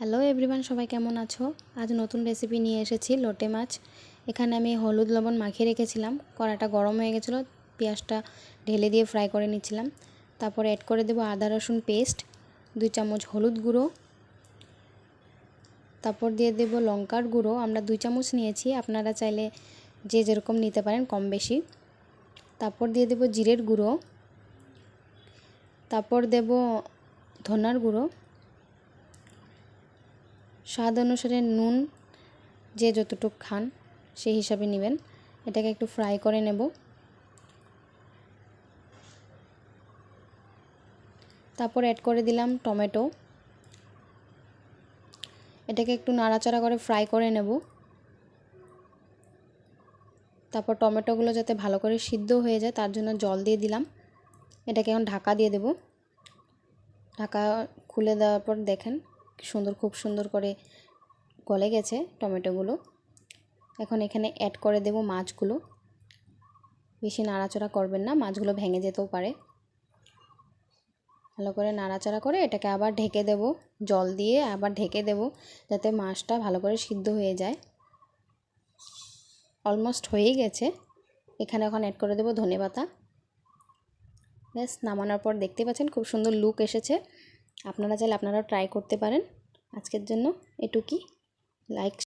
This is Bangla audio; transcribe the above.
হ্যালো এভরিওয়ান সবাই কেমন আছো? আজ নতুন রেসিপি নিয়ে এসেছি, লোটে মাছ। এখানে আমি হলুদ লবণ মাখিয়ে রেখেছিলাম, কড়াটা গরম হয়ে গেছিল, পেঁয়াজটা ঢেলে দিয়ে ফ্রাই করে নিচ্ছিলাম। তারপরে অ্যাড করে দেবো আদা, রসুন পেস্ট দুই চামচ হলুদ গুঁড়ো। তারপর দিয়ে দেব লঙ্কার গুঁড়ো, আমরা দুই চামচ নিয়েছি, আপনারা চাইলে যে যেরকম নিতে পারেন, কম বেশি। তারপর দিয়ে দেব জিরের গুঁড়ো। তারপর দেব ধনার গুঁড়ো। স্বাদ অনুসারে নুন যে যতটুক খান, সেই হিসাবে নেবেন। এটাকে একটু ফ্রাই করে নেব। তারপর অ্যাড করে দিলাম টমেটো। এটাকে একটু নাড়াচাড়া করে ফ্রাই করে নেব। তারপর টমেটোগুলো যাতে ভালো করে সিদ্ধ হয়ে যায়, তার জন্য জল দিয়ে দিলাম। এটাকে এখন ঢাকা দিয়ে দেব। ঢাকা খুলে দেওয়ার পর দেখেন সুন্দর, খুব সুন্দর করে গলে গেছে টমেটোগুলো। এখন এখানে অ্যাড করে দেব মাছগুলো। বেশি নাড়াচাড়া করবেন না, মাছগুলো ভেঙে যেতেও পারে। ভালো করে নাড়াচাড়া করে এটাকে আবার ঢেকে দেব, জল দিয়ে আবার ঢেকে দেব, যাতে মাছটা ভালো করে সিদ্ধ হয়ে যায়। অলমোস্ট হয়েই গেছে। এখানে এখন অ্যাড করে দেবো ধনে পাতা ব্যাস, নামানোর পর দেখতে পাচ্ছেন খুব সুন্দর লুক এসেছে। আপনারা চাইলে আপনারাও ট্রাই করতে পারেন। আজকের জন্য এটুকুই। লাইক